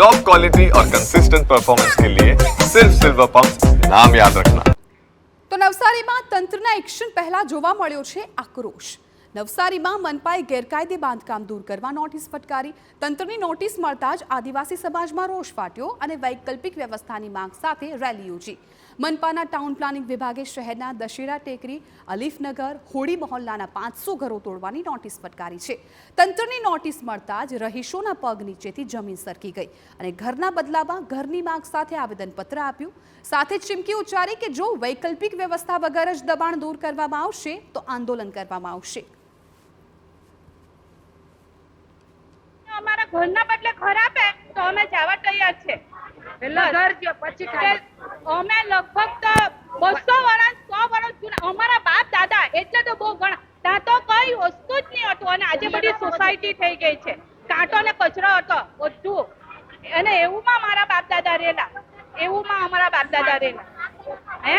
Top quality और consistent performance के लिए सिर्फ सिल्वर पंप नाम याद रखना તો નવસારીમાં તંત્રના એક્શન પહેલા જોવા મળ્યો છે આક્રોશ નવસારીમાં મનપાએ ગેરકાયદે બાંધકામ દૂર કરવા નોટિસ ફટકારી. તંત્રની નોટિસ મળતા જ આદિવાસી સમાજમાં રોષ ફાટ્યો અને વૈકલ્પિક વ્યવસ્થાની માંગ સાથે રેલી યોજી. મનપાના ટાઉન પ્લાનિંગ વિભાગે શહેરના દશેરા ટેકરી, અલીફનગર હોડી મહોલ્લાના પાંચસો ઘરો તોડવાની નોટિસ ફટકારી છે. તંત્રની નોટિસ મળતા જ રહીશોના પગ નીચેથી જમીન સરકી ગઈ અને ઘરના બદલામાં ઘરની માંગ સાથે આવેદનપત્ર આપ્યું. સાથે ચીમકી ઉચ્ચારી કે જો વૈકલ્પિક વ્યવસ્થા વગર જ દબાણ દૂર કરવામાં આવશે, તો આંદોલન કરવામાં આવશે અમારા ઘરના બદલે ઘર આપે તો અમે જવા તૈયાર છે. પેલા ઘર જો પછી અમે લગભગ તો બસો વર્ષ સો વર્ષ જૂના અમારા બાપ દાદા એટલે તો બહુ ઘણા ત્યાં તો કઈ વસ્તુ જ નહીં હતું અને આજે બધી સોસાયટી થઈ ગઈ છે. કાંટો ને કચરો હતો બધું. અને એવુંમાં મારા બાપ દાદા રહેલા. એવુંમાં અમારા બાપ દાદા રહેલા. હે?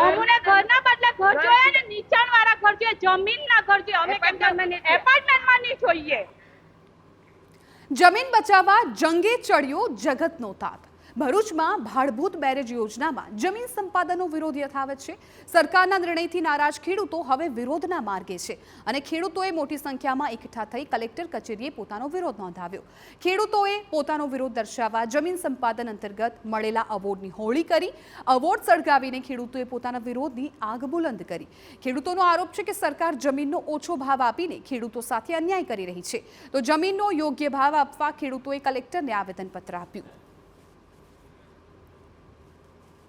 અમને ઘરના બદલે ઘર જોઈએ ને નીચાણ વાળા ઘર જોઈએ જમીન ના ઘર જોઈએ. અમે કેમ એપાર્ટમેન્ટમાં નહીં જોઈએ. જમીન બચાવવા જંગે ચડ્યો જગતનો તાત. ભરૂચમાં ભાડભૂત બેરેજ યોજનામાં જમીન સંપાદનનો વિરોધ યથાવત છે. સરકારના નિર્ણયથી નારાજ ખેડૂતો હવે વિરોધના માર્ગે છે અને ખેડૂતોએ મોટી સંખ્યામાં એકઠા થઈ કલેક્ટર કચેરીએ પોતાનો વિરોધ નોંધાવ્યો. ખેડૂતોએ પોતાનો વિરોધ દર્શાવવા જમીન સંપાદન અંતર્ગત મળેલા અવોર્ડની હોળી કરી, અવોર્ડ સળગાવીને ખેડૂતોએ પોતાના વિરોધની આગ બુલંદ કરી. ખેડૂતોનો આરોપ છે કે સરકાર જમીનનો ઓછો ભાવ આપીને ખેડૂતો સાથે અન્યાય કરી રહી છે. તો જમીનનો યોગ્ય ભાવ આપવા ખેડૂતોએ કલેક્ટરને આવેદનપત્ર આપ્યું.